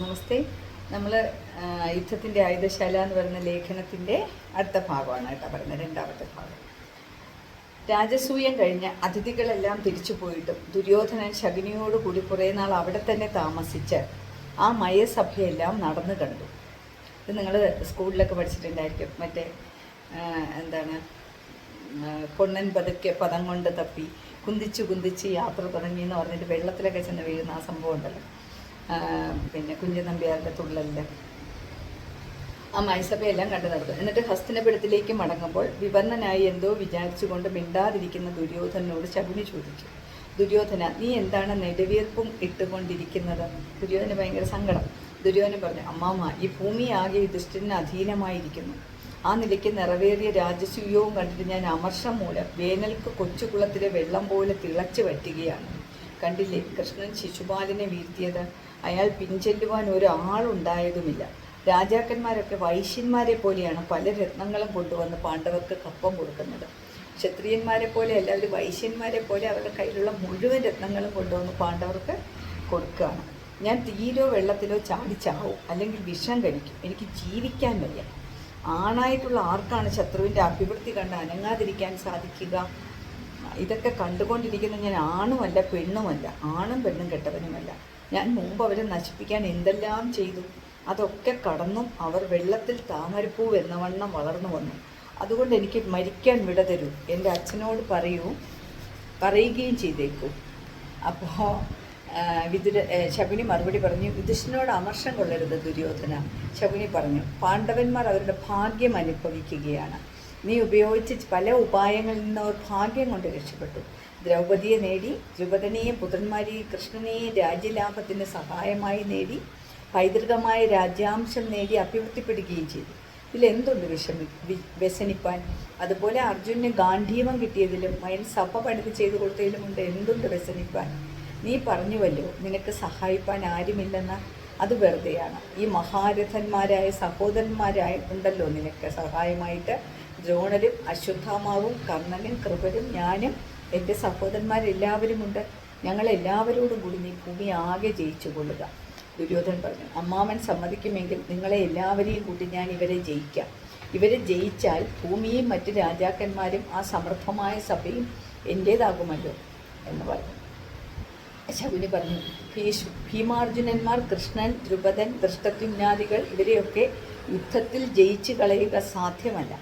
നമസ്തേ. നമ്മൾ യുദ്ധത്തിന്റെ ആയുധശാല എന്ന് പറയുന്ന ലേഖനത്തിന്റെ അടുത്ത ഭാഗമാണ് കേട്ടോ പറയുന്നത് രണ്ടാമത്തെ ഭാഗം. രാജസൂയം കഴിഞ്ഞ അതിഥികളെല്ലാം തിരിച്ചു പോയിട്ടും ദുര്യോധനൻ ശകുനിയോട് കൂടി കുറേ നാൾ അവിടെ തന്നെ താമസിച്ച് ആ മയസഭയെല്ലാം നടന്നു കണ്ടു. ഇത് നിങ്ങൾ സ്കൂളിലൊക്കെ പഠിച്ചിട്ടുണ്ടായിരിക്കും. മറ്റേ എന്താണ് പൊണ്ണൻ പതുക്കെ പദം കൊണ്ട് തപ്പി കുന്തിച്ച് കുന്തിച്ച് യാത്ര തുടങ്ങി എന്ന് പറഞ്ഞിട്ട് വെള്ളത്തിലൊക്കെ ചെന്ന് വീഴുന്ന ആ സംഭവം ഉണ്ടല്ലോ. പിന്നെ കുഞ്ഞു നമ്പ്യാരുടെ തുള്ളലിന്റെ ആ മൈസഭയെല്ലാം കണ്ടു നടത്തും എന്നിട്ട് ഹസ്തനപുരത്തിലേക്ക് മടങ്ങുമ്പോൾ വിപന്നനായി എന്തോ വിചാരിച്ചുകൊണ്ട് മിണ്ടാതിരിക്കുന്ന ദുര്യോധനോട് ശകുനി ചോദിച്ചു. ദുര്യോധന നീ എന്താണ് നെടുവീർപ്പും ഇട്ടുകൊണ്ടിരിക്കുന്നത്? ദുര്യോധന ഭയങ്കര സങ്കടം. ദുര്യോധന പറഞ്ഞു അമ്മാമ്മ ഈ ഭൂമി ആകെ യുധിഷ്ഠിരന് അധീനമായിരിക്കുന്നു. ആ നിലയ്ക്ക് നിറവേറിയ രാജസൂയവും കണ്ടിട്ട് ഞാൻ അമർഷം മൂലം വേനൽക്ക് കൊച്ചുകുളത്തിലെ വെള്ളം പോലെ തിളച്ചു വറ്റുകയാണ്. കണ്ടില്ലേ കൃഷ്ണൻ ശിശുപാലനെ വീഴ്ത്തിയത്? അയാൾ പിൻചെല്ലുവാൻ ഒരാളുണ്ടായതുമില്ല. രാജാക്കന്മാരൊക്കെ വൈശ്യന്മാരെ പോലെയാണ് പല രത്നങ്ങളും കൊണ്ടുവന്ന് പാണ്ഡവർക്ക് കപ്പം കൊടുക്കുന്നത്. ക്ഷത്രിയന്മാരെ പോലെ അവർ വൈശ്യന്മാരെ പോലെ അവരുടെ കയ്യിലുള്ള മുഴുവൻ രത്നങ്ങളും കൊണ്ടുവന്ന് പാണ്ഡവർക്ക് കൊടുക്കുകയാണ്. ഞാൻ തീരോ വെള്ളത്തിലോ ചാടിച്ചാവും അല്ലെങ്കിൽ വിഷം കഴിക്കും. എനിക്ക് ജീവിക്കാൻ വയ്യ. ആണായിട്ടുള്ള ആർക്കാണ് ശത്രുവിന്റെ അഭിവൃദ്ധി കണ്ട് അനങ്ങാതിരിക്കാൻ സാധിക്കുക? ഇതൊക്കെ കണ്ടുകൊണ്ടിരിക്കുന്ന ഞാൻ ആണുമല്ല പെണ്ണുമല്ല ആണും പെണ്ണും കെട്ടവനുമല്ല. ഞാൻ മുമ്പ് അവരെ നശിപ്പിക്കാൻ എന്തെല്ലാം ചെയ്തു? അതൊക്കെ കടന്നും അവർ വെള്ളത്തിൽ താമരപ്പൂ എന്ന വണ്ണം വളർന്നു വന്നു. അതുകൊണ്ട് എനിക്ക് മരിക്കാൻ വിട തരൂ. എന്റെ അച്ഛനോട് പറയൂ പറയുകയും ചെയ്തേക്കൂ. അപ്പോൾ വിദുര ഏ, ശകുനി മറുപടി പറഞ്ഞു വിദുഷനോട് അമർഷം കൊള്ളരുത് ദുര്യോധന. ശകുനി പറഞ്ഞു പാണ്ഡവന്മാർ അവരുടെ ഭാഗ്യം അനുഭവിക്കുകയാണ്. നീ ഉപയോഗിച്ച പല ഉപായങ്ങളിൽ നിന്ന് അവർ ഭാഗ്യം കൊണ്ട് രക്ഷപ്പെട്ടു. ദ്രൗപദിയെ നേടി ദ്രുപദനെയും പുത്രന്മാരെയും കൃഷ്ണനെയും രാജ്യലാഭത്തിന് സഹായമായി നേടി പൈതൃകമായ രാജ്യാംശം നേടി അഭിവൃദ്ധിപ്പെടുകയും ചെയ്തു. ഇതിലെന്തുണ്ട് വിഷമി വ്യസനിപ്പാൻ? അതുപോലെ അർജുനന് ഗാന്ധീവം കിട്ടിയതിലും മയൻ സഭ പണിത് ചെയ്തു കൊടുത്തതിലുമുണ്ട് എന്തുണ്ട് വ്യസനിപ്പാൻ? നീ പറഞ്ഞുവല്ലോ നിനക്ക് സഹായിപ്പാൻ ആരുമില്ലെന്ന അത് വെറുതെയാണ്. ഈ മഹാരഥന്മാരായ സഹോദരന്മാരായ ഉണ്ടല്ലോ നിനക്ക് സഹായമായിട്ട്. ദ്രോണരും അശ്വത്ഥാമാവും കർണനും കൃപരും ഞാനും എന്റെ സഹോദരന്മാരെല്ലാവരുമുണ്ട്. ഞങ്ങളെല്ലാവരോടും കൂടി നീ ഭൂമി ആകെ ജയിച്ചു കൊള്ളുക. ദുര്യോധൻ പറഞ്ഞു അമ്മാവൻ സമ്മതിക്കുമെങ്കിൽ നിങ്ങളെ എല്ലാവരെയും കൂട്ടി ഞാൻ ഇവരെ ജയിക്കാം. ഇവരെ ജയിച്ചാൽ ഭൂമിയും മറ്റ് രാജാക്കന്മാരും ആ സമൃദ്ധമായ സഭയും എന്റേതാകുമല്ലോ എന്ന് പറഞ്ഞു. ശകുനി പറഞ്ഞു ഭീഷ് ഭീമാർജുനന്മാർ കൃഷ്ണൻ ദ്രുപദൻ ദൃഷ്ടത്യുന്നാദികൾ ഇവരെയൊക്കെ യുദ്ധത്തിൽ ജയിച്ചു കളയുക സാധ്യമല്ല.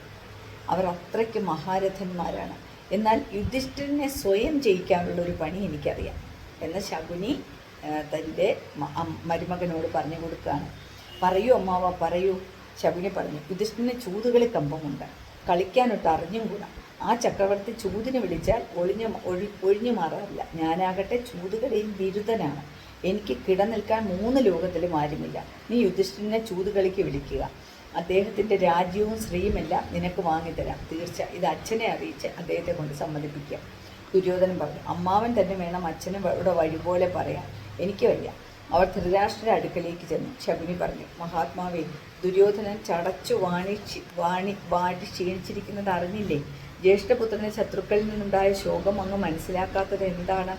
അവർ അത്രയ്ക്ക് മഹാരഥന്മാരാണ്. എന്നാൽ യുധിഷ്ഠിരനെ സ്വയം ജയിക്കാനുള്ള ഒരു പണി എനിക്കറിയാം എന്ന് ശകുനി തന്റെ മരുമകനോട് പറഞ്ഞു കൊടുക്കുകയാണ്. പറയൂ അമ്മാവ പറയൂ ശകുനി പറഞ്ഞു. യുധിഷ്ഠിരന് ചൂതുകളി കമ്പമുണ്ട്. കളിക്കാനൊട്ട് അറിഞ്ഞും കൂടാ ആ ചക്രവർത്തി ചൂതിന് വിളിച്ചാൽ ഒളിഞ്ഞു ഒഴി ഒഴിഞ്ഞു മാറാറില്ല. ഞാനാകട്ടെ ചൂതുകളിയിൽ ബിരുദനാണ് എനിക്ക് കിടനിൽക്കാൻ മൂന്ന് ലോകത്തിലും ആരുമില്ല. നീ യുധിഷ്ഠിനെ ചൂതുകളിക്ക് വിളിക്കുക. അദ്ദേഹത്തിന്റെ രാജ്യവും സ്ത്രീയുമെല്ലാം നിനക്ക് വാങ്ങിത്തരാം. തീർച്ച ഇത് അച്ഛനെ അറിയിച്ച് അദ്ദേഹത്തെ കൊണ്ട് സമ്മതിപ്പിക്കാം. ദുര്യോധനൻ പറഞ്ഞു അമ്മാവൻ തന്നെ വേണം അച്ഛനും ഇവിടെ വഴി പോലെ പറയാൻ. എനിക്ക് വയ്യ. അവർ ധൃതരാഷ്ട്ര അടുക്കലേക്ക് ചെന്നു. ശകുനി പറഞ്ഞു മഹാത്മാവേ ദുര്യോധനൻ ചടച്ചു വാണി വാണി വാടി ക്ഷീണിച്ചിരിക്കുന്നത് അറിഞ്ഞില്ലേ? ജ്യേഷ്ഠപുത്രനെ ശത്രുക്കളിൽ നിന്നുണ്ടായ ശോകം അങ്ങ് മനസ്സിലാക്കാത്തത് എന്താണ്?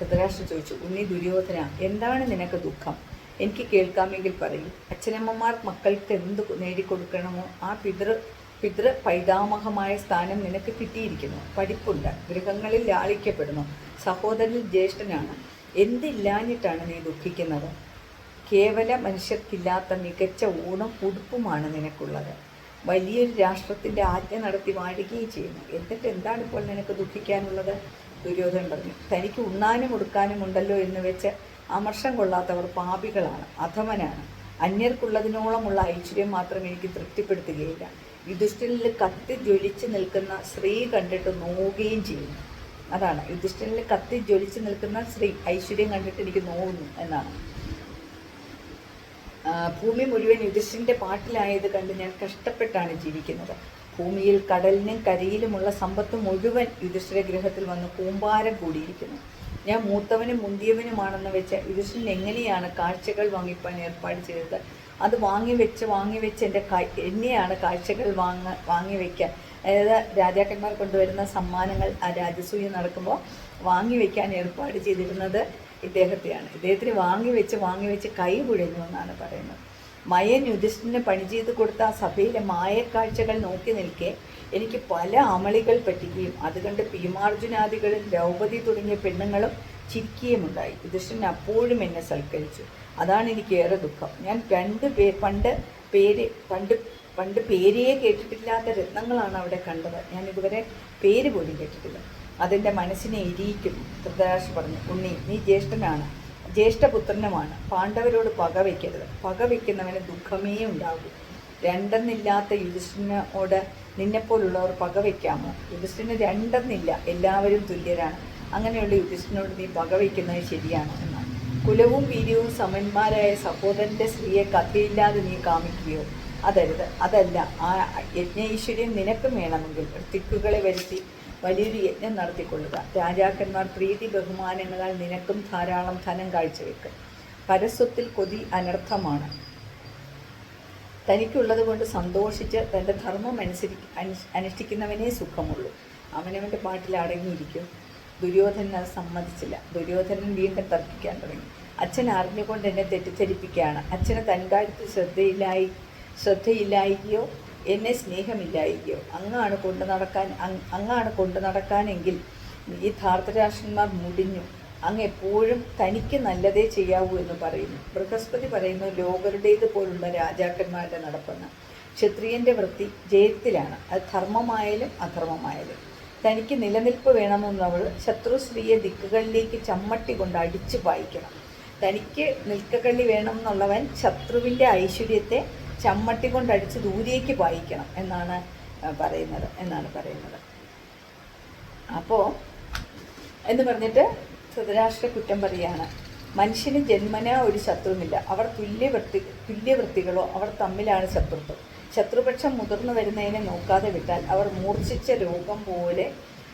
ധൃതരാഷ്ട്രൻ ചോദിച്ചു ഉണ്ണി ദുര്യോധന എന്താണ് നിനക്ക് ദുഃഖം? എനിക്ക് കേൾക്കാമെങ്കിൽ പറയും. അച്ഛനമ്മമാർ മക്കൾക്ക് എന്ത് നേടിക്കൊടുക്കണമോ ആ പിതൃ പിതൃ പൈതാമഹമായ സ്ഥാനം നിനക്ക് കിട്ടിയിരിക്കുന്നു. പഠിപ്പുണ്ട് ഗൃഹങ്ങളിൽ ലാളിക്കപ്പെടുന്നു. സഹോദരൻ ജ്യേഷ്ഠനാണ്. എന്തില്ലാഞ്ഞിട്ടാണ് നീ ദുഃഖിക്കുന്നത്? കേവല മനുഷ്യർക്കില്ലാത്ത മികച്ച ഊണും ഉടുപ്പുമാണ് നിനക്കുള്ളത്. വലിയൊരു രാഷ്ട്രത്തിന്റെ ആജ്ഞ നടത്തി വാഴുകയും ചെയ്യുന്നു. എന്നിട്ട് എന്താണ് ഇപ്പോൾ നിനക്ക് ദുഃഖിക്കാനുള്ളത്? ദുര്യോധനൻ പറഞ്ഞു തനിക്ക് ഉണ്ണാനും ഉടുക്കാനും ഉണ്ടല്ലോ എന്ന് വെച്ച് അമർഷം കൊള്ളാത്തവർ പാപികളാണ് അധമനാണ്. അന്യർക്കുള്ളതിനോളമുള്ള ഐശ്വര്യം മാത്രം എനിക്ക് തൃപ്തിപ്പെടുത്തുകയില്ല. യുധിഷ്ഠിരനിൽ കത്തി ജ്വലിച്ച് നിൽക്കുന്ന സ്ത്രീ കണ്ടിട്ട് നോവുകയും ചെയ്യുന്നു. അതാണ് യുധിഷ്ഠിരനിൽ കത്തി ജ്വലിച്ച് നിൽക്കുന്ന സ്ത്രീ ഐശ്വര്യം കണ്ടിട്ട് എനിക്ക് നോവുന്നു എന്നാണ്. ഭൂമി മുഴുവൻ യുധിഷ്ഠിരന്റെ പാട്ടിലായത് കണ്ട് ഞാൻ കഷ്ടപ്പെട്ടാണ് ജീവിക്കുന്നത്. ഭൂമിയിൽ കടലിനും കരയിലുമുള്ള സമ്പത്ത് മുഴുവൻ യുധിഷ്ഠിര ഗൃഹത്തിൽ വന്ന് കൂമ്പാരം കൂടിയിരിക്കുന്നു. ഞാൻ മൂത്തവനും മുന്തിയവനുമാണെന്ന് വെച്ച് യുധിഷ്ഠിരൻ എങ്ങനെയാണ് കാഴ്ചകൾ വാങ്ങിപ്പാൻ ഏർപ്പാട് ചെയ്തത്? അത് വാങ്ങി വെച്ച് വാങ്ങി വെച്ച് എന്റെ എന്നെയാണ് കാഴ്ചകൾ വാങ്ങ വാങ്ങി വയ്ക്കാൻ അതായത് രാജാക്കന്മാർ കൊണ്ടുവരുന്ന സമ്മാനങ്ങൾ ആ രാജസൂയ നടക്കുമ്പോൾ വാങ്ങി വയ്ക്കാൻ ഏർപ്പാട് ചെയ്തിരുന്നത് ഇദ്ദേഹത്തെയാണ്. ഇദ്ദേഹത്തിന് വാങ്ങി വെച്ച് വാങ്ങി വെച്ച് കൈ കുഴഞ്ഞു എന്നാണ് പറയുന്നത്. മയൻ യുധിഷ്ഠിന് പണി ചെയ്ത് കൊടുത്ത ആ സഭയിലെ മായക്കാഴ്ചകൾ നോക്കി നിൽക്കെ എനിക്ക് പല അമളികൾ പറ്റുകയും അതുകൊണ്ട് ഭീമാർജുനാദികളും ദ്രൗപദി തുടങ്ങിയ പെണ്ണുങ്ങളും ചിരിക്കുകയും ഉണ്ടായി. യുധിഷ്ഠിരൻ അപ്പോഴും എന്നെ സൽക്കരിച്ചു. അതാണ് എനിക്ക് ഏറെ ദുഃഖം. ഞാൻ രണ്ട് പേ പണ്ട് പേര് പണ്ട് പണ്ട് പേരേ കേട്ടിട്ടില്ലാത്ത രത്നങ്ങളാണ് അവിടെ കണ്ടത്. ഞാൻ ഇതുവരെ പേര് പോലും കേട്ടിട്ടില്ല. അതെന്റെ മനസ്സിനെ ഇരിയിക്കുന്നു. ധൃതരാശ പറഞ്ഞു ഉണ്ണി നീ ജ്യേഷ്ഠനാണ്. ജ്യേഷ്ഠപുത്രനുമാണ്. പാണ്ഡവരോട് പക വയ്ക്കരുത് പക വയ്ക്കുന്നവന് ദുഃഖമേ ഉണ്ടാകൂ. രണ്ടെന്നില്ലാത്ത യുധിഷ്ഠനോട് നിന്നെപ്പോലുള്ളവർ പക വയ്ക്കാമോ യുധിഷ്ഠന് രണ്ടെന്നില്ല. എല്ലാവരും തുല്യരാണ്. അങ്ങനെയുള്ള യുധിഷ്ഠനോട് നീ പക വയ്ക്കുന്നത് ശരിയാണ് എന്നാണ്. കുലവും വീര്യവും സമന്മാരായ സഹോദരന്റെ സ്ത്രീയെ കഥയില്ലാതെ നീ കാമിക്കുകയോ? അതരുത്. അതല്ല ആ യജ്ഞൈശ്വര്യം നിനക്കും വേണമെങ്കിൽ. തിക്കുകളെ വരുത്തി വലിയൊരു യജ്ഞം നടത്തിക്കൊള്ളുക. രാജാക്കന്മാർ പ്രീതി ബഹുമാനങ്ങളാൽ നിനക്കും ധാരാളം ധനം കാഴ്ചവെക്കും. പരസ്വത്തിൽ കൊതി അനർത്ഥമാണ്. തനിക്കുള്ളത് കൊണ്ട് സന്തോഷിച്ച് തന്റെ ധർമ്മം അനുസരി അനു- അനുഷ്ഠിക്കുന്നവനേ സുഖമുള്ളൂ. അവനവന്റെ പാട്ടിൽ അടങ്ങിയിരിക്കും. ദുര്യോധനൻ അത് സമ്മതിച്ചില്ല. ദുര്യോധനൻ വീണ്ടും തർക്കിക്കാൻ തുടങ്ങി. അച്ഛൻ അറിഞ്ഞുകൊണ്ട് എന്നെ തെറ്റിദ്ധരിപ്പിക്കുകയാണ്. അച്ഛന് തൻകാര്യത്തിൽ ശ്രദ്ധയില്ലായി ശ്രദ്ധയില്ലായികയോ എന്നെ സ്നേഹമില്ലായിരിക്കോ. അങ്ങാണ് കൊണ്ടു നടക്കാൻ അങ്ങാണ് കൊണ്ടു നടക്കാനെങ്കിൽ ഈ ധാർത്തരാഷ്ട്രന്മാർ മുടിഞ്ഞു. അങ്ങ് എപ്പോഴും തനിക്ക് നല്ലതേ ചെയ്യാവൂ എന്ന് പറയുന്നു. ബൃഹസ്പതി പറയുന്നു ലോകരുടേത് പോലുള്ള രാജാക്കന്മാരുടെ നടപ്പെന്ന് ക്ഷത്രിയന്റെ വൃത്തി ജയത്തിലാണ്. അത് ധർമ്മമായാലും അധർമ്മമായാലും. തനിക്ക് നിലനിൽപ്പ് വേണമെന്നവൾ ശത്രു സ്ത്രീയെ ദിക്കുകളിലേക്ക് ചമ്മട്ടി കൊണ്ട് അടിച്ചു പായിക്കണം. തനിക്ക് നിൽക്കക്കള്ളി വേണമെന്നുള്ളവൻ ശത്രുവിന്റെ ഐശ്വര്യത്തെ ചമ്മട്ടി കൊണ്ട് അടിച്ച് ദൂരേക്ക് വായിക്കണം എന്നാണ് പറയുന്നത് എന്നാണ് പറയുന്നത്. അപ്പോൾ എന്ന് പറഞ്ഞിട്ട് ധൃതരാഷ്ട്ര കുറ്റം പറയാണ് മനുഷ്യന് ജന്മന ഒരു ശത്രുവില്ല. അവർ തുല്യവൃത്തി തുല്യവൃത്തികളോ അവർ തമ്മിലാണ് ശത്രുത്വം. ശത്രുപക്ഷം മുതിർന്നു വരുന്നതിനെ നോക്കാതെ വിട്ടാൽ അവർ മൂർച്ഛിച്ച രോഗം പോലെ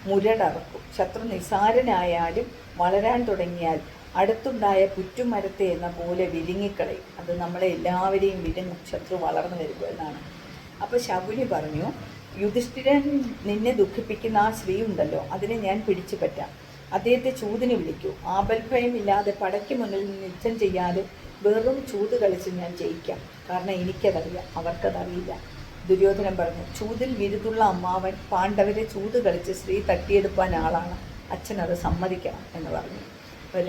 മുരടറക്കും ശത്രു നിസാരനായാലും വളരാൻ തുടങ്ങിയാൽ അടുത്തുണ്ടായ പുറ്റുമരത്തെ എന്ന പോലെ വിരുങ്ങിക്കളയും അത് നമ്മളെ എല്ലാവരെയും വിഴുങ്ങും ശത്രു വളർന്നു വരുമ്പോൾ എന്നാണ്. അപ്പോൾ ശകുനി പറഞ്ഞു യുധിഷ്ഠിരൻ നിന്നെ ദുഃഖിപ്പിക്കുന്ന ആ സ്ത്രീ ഉണ്ടല്ലോ അതിനെ ഞാൻ പിടിച്ചു പറ്റാം. അദ്ദേഹത്തെ ചൂതിന് വിളിക്കൂ. ആപൽഭയമില്ലാതെ പടയ്ക്ക് മുന്നിൽ യുദ്ധം ചെയ്യാതെ വെറും ചൂത് കളിച്ച് ഞാൻ ജയിക്കാം. കാരണം എനിക്കതറിയാം അവർക്കതറിയില്ല. ദുര്യോധനൻ പറഞ്ഞു ചൂതിൽ വിരുതുള്ള അമ്മാവൻ പാണ്ഡവരെ ചൂത് കളിച്ച് സ്ത്രീ തട്ടിയെടുപ്പാൻ ആളാണ്. അച്ഛൻ അത് സമ്മതിക്കണം എന്ന് പറഞ്ഞു.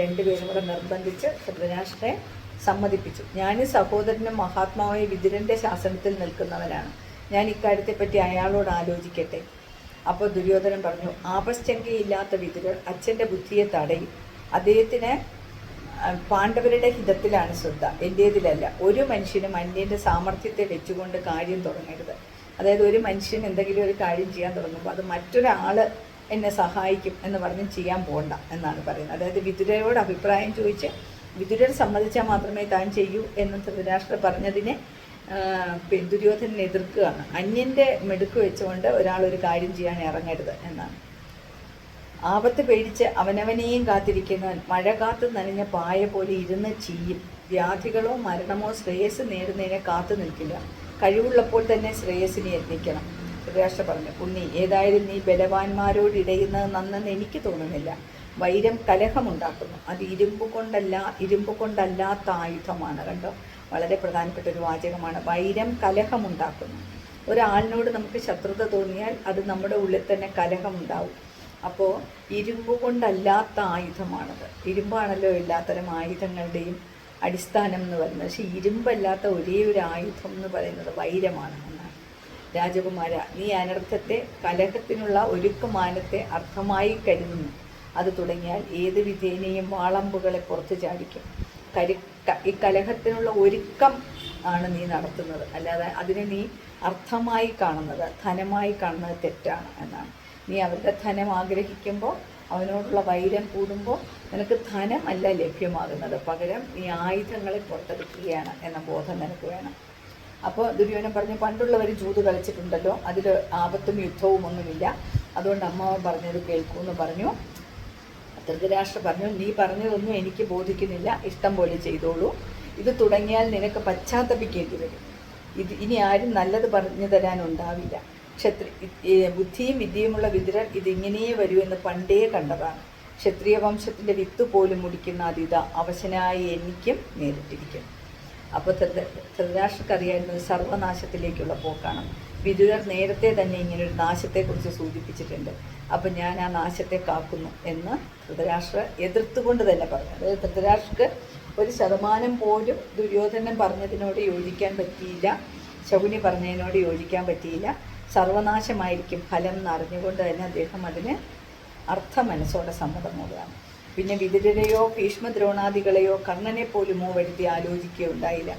രണ്ടുപേരും കൂടെ നിർബന്ധിച്ച് ധൃതരാഷ്ട്രയെ സമ്മതിപ്പിച്ചു. ഞാൻ സഹോദരനും മഹാത്മാവായ വിതുരന്റെ ശാസനത്തിൽ നിൽക്കുന്നവനാണ് ഞാൻ ഇക്കാര്യത്തെപ്പറ്റി അയാളോട് ആലോചിക്കട്ടെ. അപ്പോൾ ദുര്യോധനൻ പറഞ്ഞു ആപശ്ചങ്കയില്ലാത്ത വിതുരർ അച്ഛന്റെ ബുദ്ധിയെ തടയും. അദ്ദേഹത്തിന് പാണ്ഡവരുടെ ഹിതത്തിലാണ് ശ്രദ്ധ. എന്റേതിലല്ല ഒരു മനുഷ്യനും അന്യന്റെ സാമർഥ്യത്തെ വെച്ചുകൊണ്ട് കാര്യം തുടങ്ങരുത്. അതായത് ഒരു മനുഷ്യൻ എന്തെങ്കിലും ഒരു കാര്യം ചെയ്യാൻ തുടങ്ങുമ്പോൾ അത് മറ്റൊരാൾ എന്നെ സഹായിക്കും എന്ന് പറഞ്ഞ് ചെയ്യാൻ പോകണ്ട എന്നാണ് പറയുന്നത്. അതായത് വിതുരയോട് അഭിപ്രായം ചോദിച്ച് വിതുരൻ സമ്മതിച്ചാൽ മാത്രമേ താൻ ചെയ്യൂ എന്ന് ധൃതരാഷ്ട്ര പറഞ്ഞതിനെ ദുര്യോധനൻ എതിർക്കുകയാണ്. അന്യന്റെ മെടുക്ക് വെച്ചുകൊണ്ട് ഒരാൾ ഒരു കാര്യം ചെയ്യാൻ ഇറങ്ങരുത് എന്നാണ്. ആപത്ത് പേടിച്ച് അവനവനെയും കാത്തിരിക്കുന്നവൻ മഴ കാത്ത് നനഞ്ഞ പായ പോലെ ഇരുന്ന് ചെയ്യും വ്യാധികളോ മരണമോ ശ്രേയസ് നേടുന്നതിനെ കാത്തു നിൽക്കില്ല. കഴിവുള്ളപ്പോൾ തന്നെ ശ്രേയസിനെ യത്നിക്കണം. ധൃതരാഷ്ട്ര പറഞ്ഞു. ഉണ്ണി ഏതായാലും നീ ബലവാന്മാരോട് ഇടയുന്നത് നന്നെന്ന് എനിക്ക് തോന്നുന്നില്ല. വൈരം കലഹമുണ്ടാക്കുന്നു. അത് ഇരുമ്പ് കൊണ്ടല്ല ഇരുമ്പ് കൊണ്ടല്ലാത്ത ആയുധമാണ്. കണ്ടോ? വളരെ പ്രധാനപ്പെട്ട ഒരു വാചകമാണ്. വൈരം കലഹമുണ്ടാക്കുന്നു. ഒരാളിനോട് നമുക്ക് ശത്രുത തോന്നിയാൽ അത് നമ്മുടെ ഉള്ളിൽ തന്നെ കലഹമുണ്ടാവും. അപ്പോൾ ഇരുമ്പ് കൊണ്ടല്ലാത്ത ആയുധമാണത്. ഇരുമ്പാണല്ലോ എല്ലാത്തരം ആയുധങ്ങളുടെയും അടിസ്ഥാനം എന്ന് പറയുന്നത്. പക്ഷേ ഇരുമ്പല്ലാത്ത ഒരേ ഒരു ആയുധം എന്ന് പറയുന്നത് വൈരമാണ്. രാജകുമാര നീ അനർത്ഥത്തെ കലഹത്തിനുള്ള ഒരുക്കമാനത്തെ അർത്ഥമായി കരുതുന്നു. അത് തുടങ്ങിയാൽ ഏത് വിധേനയും വാളമ്പുകളെ പുറത്തു ചാടിക്കും. കരി ഈ കലഹത്തിനുള്ള ഒരുക്കം ആണ് നീ നടത്തുന്നത്. അല്ലാതെ അതിനെ നീ അർത്ഥമായി കാണുന്നത് ധനമായി കാണുന്നത് തെറ്റാണ് എന്നാണ്. നീ അവരുടെ ധനം ആഗ്രഹിക്കുമ്പോൾ അവനോടുള്ള വൈരം കൂടുമ്പോൾ നിനക്ക് ധനമല്ല ലഭ്യമാകുന്നത്. പകരം നീ ആയുധങ്ങളെ പുറത്തെടുക്കുകയാണ് എന്ന ബോധം നിനക്ക് വേണം. അപ്പോൾ ദുര്യോധനൻ പറഞ്ഞു പണ്ടുള്ളവർ ജൂത് കളിച്ചിട്ടുണ്ടല്ലോ അതിൽ ആപത്തും യുദ്ധവും ഒന്നുമില്ല. അതുകൊണ്ട് അമ്മ പറഞ്ഞത് കേൾക്കൂ എന്ന് പറഞ്ഞു ധൃതരാഷ്ട്ര പറഞ്ഞു നീ പറഞ്ഞതൊന്നും എനിക്ക് ബോധിക്കുന്നില്ല ഇഷ്ടം പോലെ ചെയ്തോളൂ. ഇത് തുടങ്ങിയാൽ നിനക്ക് പശ്ചാത്തപിക്കേണ്ടി വരും. ഇത് ഇനി ആരും നല്ലത് പറഞ്ഞു തരാനുണ്ടാവില്ല ക്ഷത്രി ബുദ്ധിയും വിദ്യയുമുള്ള വിതുരൻ ഇതിങ്ങനെയേ വരൂ എന്ന് പണ്ടേ കണ്ടതാണ്. ക്ഷത്രിയ വംശത്തിന്റെ വിത്ത് പോലും മുടിക്കുന്ന അതിത അവശനായി എനിക്കും നേരിട്ടിരിക്കും അപ്പോൾ ധൃതരാഷ്ട്രക്ക് അറിയാവുന്നത് സർവനാശത്തിലേക്കുള്ള പോക്കാണ്. വിദുരർ നേരത്തെ തന്നെ ഇങ്ങനൊരു നാശത്തെക്കുറിച്ച് സൂചിപ്പിച്ചിട്ടുണ്ട്. അപ്പം ഞാൻ ആ നാശത്തെ കാക്കുന്നു എന്ന് ധൃതരാഷ്ട്ര എതിർത്തുകൊണ്ട് തന്നെ പറഞ്ഞു. അതായത് ധൃതരാഷ്ട്രക്ക് ഒരു ശതമാനം പോലും ദുര്യോധനൻ പറഞ്ഞതിനോട് യോജിക്കാൻ പറ്റിയില്ല. ശകുനി പറഞ്ഞതിനോട് യോജിക്കാൻ പറ്റിയില്ല. സർവനാശമായിരിക്കും ഫലം എന്നറിഞ്ഞുകൊണ്ട് തന്നെ അദ്ദേഹം അതിന് അർത്ഥ മനസ്സോടെ സമ്മതം മൂടുകയാണ് പിന്നെ വിതുരരെയോ ഭീഷ്മദ്രോണാദികളെയോ കർണനെ പോലുമോ വരുത്തി ആലോചിക്കുകയുണ്ടായില്ല.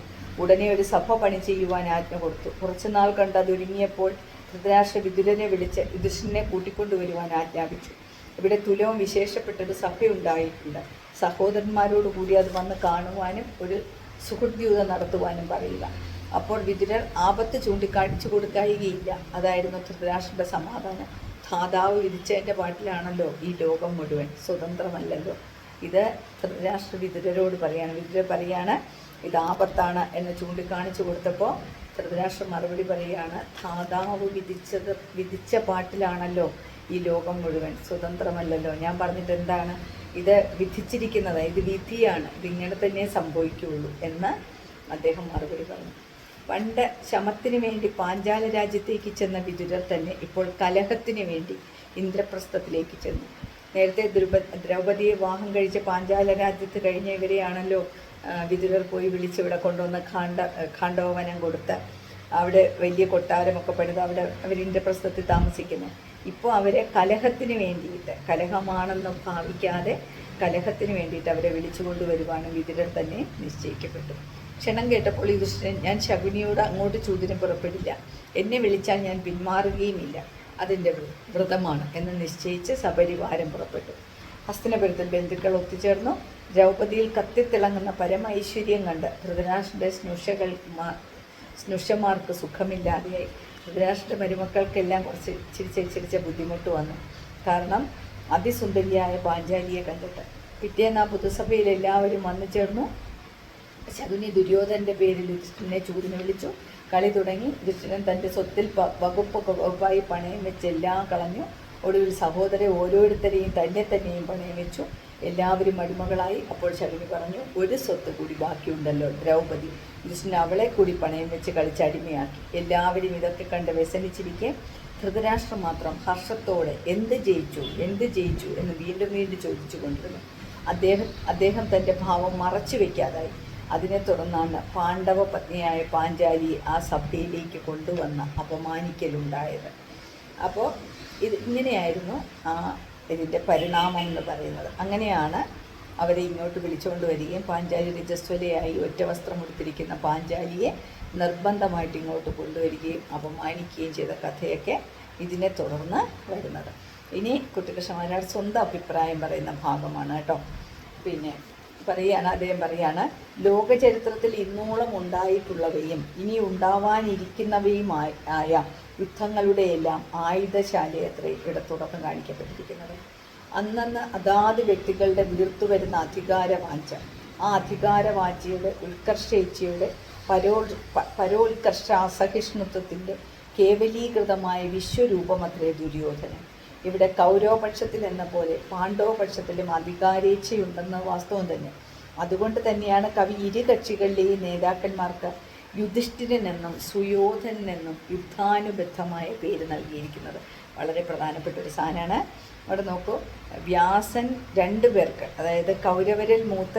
ഉടനെ ഒരു സഭ പണി ചെയ്യുവാൻ ആജ്ഞ കൊടുത്തു. കുറച്ചുനാൾ കണ്ട് അതൊരുങ്ങിയപ്പോൾ ധൃതരാഷ്ട്ര വിദുരനെ വിളിച്ച് യുധിഷ്ഠിനെ കൂട്ടിക്കൊണ്ടുവരുവാൻ ആജ്ഞാപിച്ചു. ഇവിടെ തുലവും വിശേഷപ്പെട്ടൊരു സഭയുണ്ടായിട്ടുണ്ട്. സഹോദരന്മാരോട് കൂടി അത് വന്ന് കാണുവാനും ഒരു സുഹൃദ്യൂത നടത്തുവാനും പറയുക. അപ്പോൾ വിദുരർ ആപത്ത് ചൂണ്ടിക്കാണിച്ചു കൊടുക്കായികയില്ല. അതായിരുന്നു ധൃതരാഷ്ട്രന്റെ സമാധാനം. ധാതാവ് വിധിച്ചതിന്റെ പാട്ടിലാണല്ലോ ഈ ലോകം മുഴുവൻ സ്വതന്ത്രമല്ലല്ലോ. ഇത് ധൃതരാഷ്ട്ര വിതുരരോട് പറയാണ്. വിതുരർ പറയാണ് ഇത് ആപത്താണ് എന്ന് ചൂണ്ടിക്കാണിച്ചു കൊടുത്തപ്പോൾ ധൃതരാഷ്ട്ര മറുപടി പറയുകയാണ് ധാതാവ് വിധിച്ചത് വിധിച്ച പാട്ടിലാണല്ലോ ഈ ലോകം മുഴുവൻ സ്വതന്ത്രമല്ലല്ലോ. ഞാൻ പറഞ്ഞിട്ട് എന്താണ്? ഇത് വിധിച്ചിരിക്കുന്നത് ഇത് വിധിയാണ് ഇതിങ്ങനെ തന്നെ സംഭവിക്കുകയുള്ളൂ എന്ന് അദ്ദേഹം മറുപടി പറഞ്ഞു. പണ്ട് ശമത്തിന് വേണ്ടി പാഞ്ചാല രാജ്യത്തേക്ക് ചെന്ന വിതുരർ തന്നെ ഇപ്പോൾ കലഹത്തിന് വേണ്ടി ഇന്ദ്രപ്രസ്ഥത്തിലേക്ക് ചെന്നു. നേരത്തെ ദ്രുപ ദ്രൗപദിയെ വിവാഹം കഴിച്ച പാഞ്ചാല രാജ്യത്ത് കഴിഞ്ഞ ഇവരെയാണല്ലോ പോയി പോയി വിളിച്ചിവിടെ കൊണ്ടുവന്ന് ഖാണ്ഡ ഖാണ്ഡവനം കൊടുത്ത് അവിടെ വലിയ കൊട്ടാരമൊക്കെ പണിത് അവിടെ അവർ ഇന്ദ്രപ്രസ്ഥത്തിൽ താമസിക്കുന്നു. ഇപ്പോൾ അവരെ കലഹത്തിന് വേണ്ടിയിട്ട് കലഹമാണെന്ന് ഭാവിക്കാതെ കലഹത്തിന് വേണ്ടിയിട്ട് അവരെ വിളിച്ചു കൊണ്ടുവരുവാണ് വിദുരർ തന്നെ നിശ്ചയിക്കപ്പെട്ടു. ക്ഷണം കേട്ടപ്പോൾ യുധിഷ്ഠിരൻ ഞാൻ ശകുനിയോട് അങ്ങോട്ട് ചൂതിന് പുറപ്പെടില്ല. എന്നെ വിളിച്ചാൽ ഞാൻ പിന്മാറുകയുമില്ല. അതിന്റെ വ്ര- വ്രതമാണ് എന്ന് നിശ്ചയിച്ച് സപരിവാരം പുറപ്പെട്ടു. ഹസ്തനപുരത്തിൽ ബന്ധുക്കൾ ഒത്തുചേർന്നു. ദ്രൗപദിയിൽ കത്തിത്തിളങ്ങുന്ന പരമ ഐശ്വര്യം കണ്ട് ധൃതരാഷ്ട്രന്റെ സ്നുഷകൾ സ്നുഷമാർക്ക് സുഖമില്ലാതെയായി. ധൃതരാഷ്ട്ര മരുമക്കൾക്കെല്ലാം കുറച്ച് ചിരിച്ച ചിരിച്ച ബുദ്ധിമുട്ട് വന്നു. കാരണം അതിസുന്ദരിയായ പാഞ്ചാലിയെ കണ്ടിട്ട്. പിറ്റേന്ന് ആ പൊതുസഭയിൽ എല്ലാവരും വന്നു ചേർന്നു. ശകുനി ദുര്യോധനന്റെ പേരിൽ യുധിഷ്ഠിരനെ ചൂടിന് വിളിച്ചു കളി തുടങ്ങി. യുധിഷ്ഠിരൻ തന്റെ സ്വത്തിൽ വകുപ്പ് വകുപ്പായി പണയം വെച്ച് എല്ലാം കളഞ്ഞു. ഒടുവിൽ സഹോദരെ ഓരോരുത്തരെയും തന്നെ തന്നെയും പണയം വെച്ചു എല്ലാവരും അടിമകളായി അപ്പോൾ ശകുനി പറഞ്ഞു ഒരു സ്വത്ത് കൂടി ബാക്കിയുണ്ടല്ലോ ദ്രൗപദി. യുധിഷ്ഠിരൻ അവളെ കൂടി പണയം വെച്ച് കളിച്ച് അടിമയാക്കി. എല്ലാവരും ഇതൊക്കെ കണ്ട് വ്യസനിച്ചിരിക്കെ. ധൃതരാഷ്ട്രം മാത്രം ഹർഷത്തോടെ എന്ത് ജയിച്ചു? എന്ത് ജയിച്ചു? എന്ന് വീണ്ടും വീണ്ടും ചോദിച്ചു കൊണ്ടിരുന്നു അദ്ദേഹം അദ്ദേഹം തന്റെ ഭാവം മറച്ചു വെക്കാതായി. അതിനെ തുടർന്നാണ് പാണ്ഡവ പത്നിയായ പാഞ്ചാലി ആ സഭയിലേക്ക് കൊണ്ടുവന്ന അപമാനിക്കലുണ്ടായത്. അപ്പോൾ ഇത് ഇങ്ങനെയായിരുന്നു ആ ഇതിന്റെ പരിണാമം എന്ന് പറയുന്നത്. അങ്ങനെയാണ് അവരെ ഇങ്ങോട്ട് വിളിച്ചുകൊണ്ട് വരികയും പാഞ്ചാലി രജസ്വലയായി ഒറ്റ വസ്ത്രം ഉടുത്തിരിക്കുന്ന പാഞ്ചാലിയെ നിർബന്ധമായിട്ട് ഇങ്ങോട്ട് കൊണ്ടുവരികയും അപമാനിക്കുകയും ചെയ്ത കഥയൊക്കെ ഇതിനെ തുടർന്ന് വരുന്നത്. ഇനി കുട്ടികൃഷ്ണമാരാർ സ്വന്തം അഭിപ്രായം പറയുന്ന ഭാഗമാണ് കേട്ടോ. പിന്നെ പറയാണ് അദ്ദേഹം പറയാണ് ലോകചരിത്രത്തിൽ ഇന്നോളം ഉണ്ടായിട്ടുള്ളവയും ഇനി ഉണ്ടാവാനിരിക്കുന്നവയുമായ ആയ യുദ്ധങ്ങളുടെ എല്ലാം ആയുധശാലയത്രേ ഇവിടെ ഇടത്തുടക്കം കാണിക്കപ്പെട്ടിരിക്കുന്നത്. അന്നന്ന് അതാത് വ്യക്തികളുടെ വീർത്തു വരുന്ന അധികാരവാഞ്ച ആ അധികാരവാഞ്ചയുടെ ഉത്കർഷേച്ഛയുടെ പരോ പരോത്കർഷ അസഹിഷ്ണുത്വത്തിന്റെ കേവലീകൃതമായ വിശ്വരൂപമത്രേ ദുര്യോധനൻ. ഇവിടെ കൗരവപക്ഷത്തിൽ എന്ന പോലെ പാണ്ഡവപക്ഷത്തിലും അധികാരേച്ഛയുണ്ടെന്ന വാസ്തവം തന്നെ. അതുകൊണ്ട് തന്നെയാണ് കവി ഇരു കക്ഷികളിലെയും നേതാക്കന്മാർക്ക് യുധിഷ്ഠിരനെന്നും സുയോധനെന്നും യുദ്ധാനുബദ്ധമായ പേര് നൽകിയിരിക്കുന്നത്. വളരെ പ്രധാനപ്പെട്ട ഒരു സാധനമാണ്. അവിടെ നോക്കൂ വ്യാസൻ രണ്ടു പേർക്ക് അതായത് കൗരവരിൽ മൂത്ത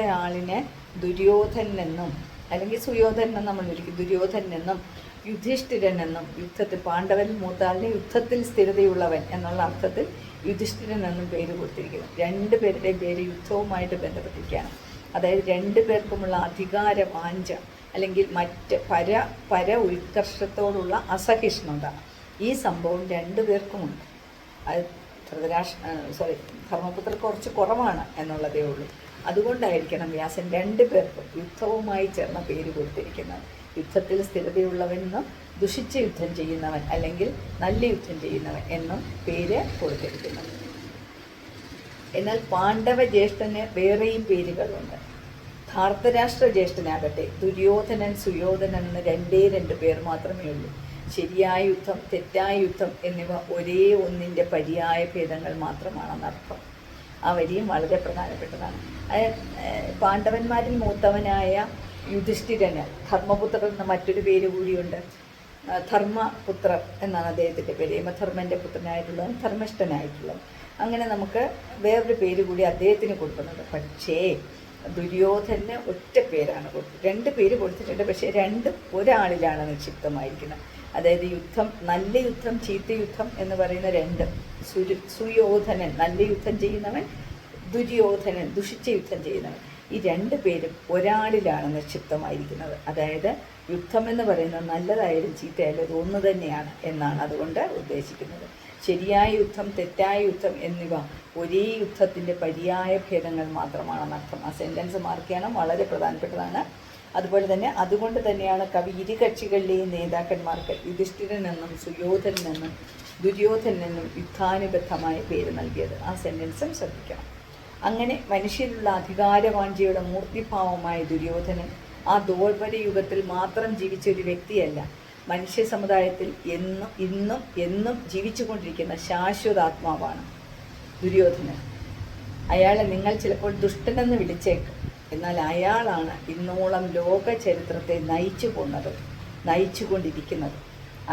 ദുര്യോധനെന്നും അല്ലെങ്കിൽ സുയോധനെന്നും നമ്മൾ വിളിക്കും. ദുര്യോധൻ എന്നും യുധിഷ്ഠിരൻ എന്നും യുദ്ധത്തിൽ പാണ്ഡവൻ മൂത്താലിന്റെ യുദ്ധത്തിൽ സ്ഥിരതയുള്ളവൻ എന്നുള്ള അർത്ഥത്തിൽ യുധിഷ്ഠിരൻ എന്നും പേര് കൊടുത്തിരിക്കുന്നു. രണ്ട് പേരുടെയും പേര് യുദ്ധവുമായിട്ട് ബന്ധപ്പെട്ടിരിക്കുകയാണ്. അതായത് രണ്ട് പേർക്കുമുള്ള അധികാര വാഞ്ച അല്ലെങ്കിൽ മറ്റ് പര പര ഉത്കർഷത്തോടുള്ള അസഹിഷ്ണുത. ഈ സംഭവം രണ്ടു പേർക്കുമുണ്ട്. അത് ധൃതരാഷ് സോറി ധർമ്മപുത്ര കുറച്ച് കുറവാണ് എന്നുള്ളതേ ഉള്ളൂ. അതുകൊണ്ടായിരിക്കണം വ്യാസൻ രണ്ട് പേർക്കും യുദ്ധവുമായി ചേർന്ന പേര് കൊടുത്തിരിക്കുന്നത്. ജ്ഞാനത്തിൽ സ്ഥിരതയുള്ളവനെന്നും ദുഷിച്ച യുദ്ധം ചെയ്യുന്നവൻ അല്ലെങ്കിൽ നല്ല യുദ്ധം ചെയ്യുന്നവൻ എന്നും പേര് കൊടുത്തിരിക്കുന്നു. എന്നാൽ പാണ്ഡവ ജ്യേഷ്ഠന് വേറെയും പേരുകളുണ്ട്. ധാർത്തരാഷ്ട്ര ജ്യേഷ്ഠനാകട്ടെ ദുര്യോധനൻ സുയോധനൻ എന്ന് രണ്ടേ രണ്ട് പേർ മാത്രമേ ഉള്ളൂ. ശരിയായ യുദ്ധം തെറ്റായ യുദ്ധം എന്നിവ ഒരേ ഒന്നിന്റെ പര്യായ ഭേദങ്ങൾ മാത്രമാണെന്നർത്ഥം ആ വരിയും വളരെ പ്രധാനപ്പെട്ടതാണ്. പാണ്ഡവന്മാരിൽ മൂത്തവനായ യുധിഷ്ഠിരന് ധർമ്മപുത്രൻ എന്ന മറ്റൊരു പേര് കൂടിയുണ്ട്. ധർമ്മപുത്രൻ എന്നാണ് അദ്ദേഹത്തിന്റെ പേര്. യമധർമ്മന്റെ പുത്രനായിട്ടുള്ളതും ധർമ്മിഷ്ഠനായിട്ടുള്ളതും. അങ്ങനെ നമുക്ക് വേറൊരു പേര് കൂടി അദ്ദേഹത്തിന് കൊടുക്കുന്നുണ്ട് പക്ഷേ ദുര്യോധന് ഒറ്റ പേരാണ് കൊടുത്തത്. രണ്ട് പേര് കൊടുത്തിട്ടുണ്ട്. പക്ഷേ രണ്ട് ഒരാളിലാണ് നിക്ഷിപ്തമായിരിക്കുന്നത്. അതായത് യുദ്ധം നല്ല യുദ്ധം ചീത്ത യുദ്ധം എന്ന് പറയുന്ന രണ്ട്. സുരു സുയോധനൻ നല്ല യുദ്ധം ചെയ്യുന്നവൻ ദുര്യോധനൻ ദുഷിച്ച യുദ്ധം ചെയ്യുന്നവൻ. ഈ രണ്ട് പേരും ഒരാളിലാണ് നിക്ഷിപ്തമായിരിക്കുന്നത് അതായത് യുദ്ധം എന്ന് പറയുന്നത് നല്ലതായാലും ചീത്തയായാലും ഒന്ന് തന്നെയാണ് എന്നാണ് അതുകൊണ്ട് ഉദ്ദേശിക്കുന്നത്. ശരിയായ യുദ്ധം തെറ്റായ യുദ്ധം എന്നിവ ഒരേ യുദ്ധത്തിന്റെ പര്യായ ഭേദങ്ങൾ മാത്രമാണെന്ന് അർത്ഥം. ആ സെന്റൻസ് മാർക്ക് വളരെ പ്രധാനപ്പെട്ടതാണ്. അതുപോലെ തന്നെ അതുകൊണ്ട് തന്നെയാണ് കവി ഇരു കക്ഷികളിലെയും നേതാക്കന്മാർക്ക് യുധിഷ്ഠിരനെന്നും സുയോധനെന്നും ദുര്യോധനെന്നും യുദ്ധാനുബദ്ധമായ പേര് നൽകിയത്. ആ സെന്റൻസും ശ്രദ്ധിക്കണം. അങ്ങനെ മനുഷ്യനുള്ള അധികാരവാഞ്ചിയുടെ മൂർത്തിഭാവമായ ദുര്യോധനൻ ആ ദോർബല യുഗത്തിൽ മാത്രം ജീവിച്ച ഒരു വ്യക്തിയല്ല. മനുഷ്യ സമുദായത്തിൽ എന്നും ഇന്നും എന്നും ജീവിച്ചുകൊണ്ടിരിക്കുന്ന ശാശ്വതാത്മാവാണ് ദുര്യോധനൻ. അയാളെ നിങ്ങൾ ചിലപ്പോൾ ദുഷ്ടനെന്ന് വിളിച്ചേക്കും. എന്നാൽ അയാളാണ് ഇന്നോളം ലോക ചരിത്രത്തെ നയിച്ചു പോന്നത് നയിച്ചുകൊണ്ടിരിക്കുന്നത്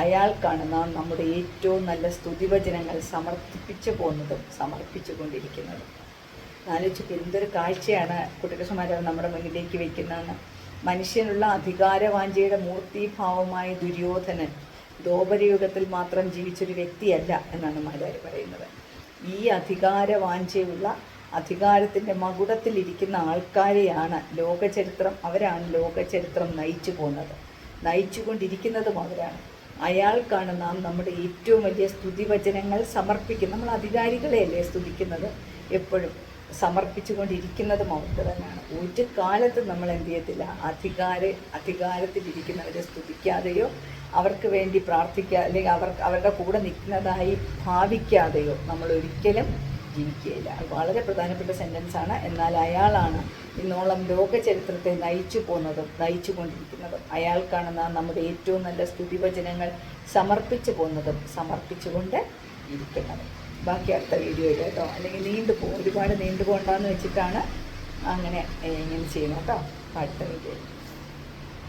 അയാൾക്കാണ് നാം നമ്മുടെ ഏറ്റവും നല്ല സ്തുതിവചനങ്ങൾ സമർപ്പിച്ചു പോകുന്നതും സമർപ്പിച്ചു കൊണ്ടിരിക്കുന്നതും. ആലോചിച്ച് എന്തൊരു കാഴ്ചയാണ് കുട്ടികൃഷ്ണമാരവ് നമ്മുടെ മുന്നിലേക്ക് വെക്കുന്നതെന്ന്. മനുഷ്യനുള്ള അധികാരവാഞ്ചയുടെ മൂർത്തിഭാവമായ ദുര്യോധനൻ ദോപരയുഗത്തിൽ മാത്രം ജീവിച്ചൊരു വ്യക്തിയല്ല എന്നാണ് മാരാര് പറയുന്നത്. ഈ അധികാരവാഞ്ചയുള്ള അധികാരത്തിന്റെ മകുടത്തിലിരിക്കുന്ന ആൾക്കാരെയാണ് ലോകചരിത്രം അവരാണ് ലോകചരിത്രം നയിച്ചു പോകുന്നത്. നയിച്ചുകൊണ്ടിരിക്കുന്നതും അവരാണ്. അയാൾക്കാണ് നാം നമ്മുടെ ഏറ്റവും വലിയ സ്തുതിവചനങ്ങൾ സമർപ്പിക്കുന്നത്. നമ്മൾ അധികാരികളെയല്ലേ സ്തുതിക്കുന്നത്? എപ്പോഴും. സമർപ്പിച്ചുകൊണ്ടിരിക്കുന്നതും അവർക്ക് തന്നെയാണ് ഒരു കാലത്തും നമ്മൾ എന്ത് ചെയ്യത്തില്ല അധികാര അധികാരത്തിലിരിക്കുന്നവരെ സ്തുതിക്കാതെയോ അവർക്ക് വേണ്ടി പ്രാർത്ഥിക്കുക അല്ലെങ്കിൽ അവർക്ക് അവരുടെ കൂടെ നിൽക്കുന്നതായി ഭാവിക്കാതെയോ നമ്മൾ ഒരിക്കലും ജീവിക്കുകയില്ല. വളരെ പ്രധാനപ്പെട്ട സെന്റൻസ് ആണ് എന്നാൽ അയാളാണ് ഇന്നോളം ലോകചരിത്രത്തെ നയിച്ചു പോകുന്നതും നയിച്ചു കൊണ്ടിരിക്കുന്നതും അയാൾക്കാണ് നാം നമ്മുടെ ഏറ്റവും നല്ല സ്തുതിവചനങ്ങൾ സമർപ്പിച്ചു പോകുന്നതും സമർപ്പിച്ചുകൊണ്ട് ഇരിക്കുന്നതും. ബാക്കി അടുത്ത വീഡിയോ വീഡിയോയിൽ കേട്ടോ. അല്ലെങ്കിൽ നീണ്ടു പോകും ഒരുപാട് നീണ്ടു പോകണ്ടെന്ന് വെച്ചിട്ടാണ് അങ്ങനെ ഇങ്ങനെ ചെയ്യുന്നത് കേട്ടോ. അടുത്ത വീഡിയോയിൽ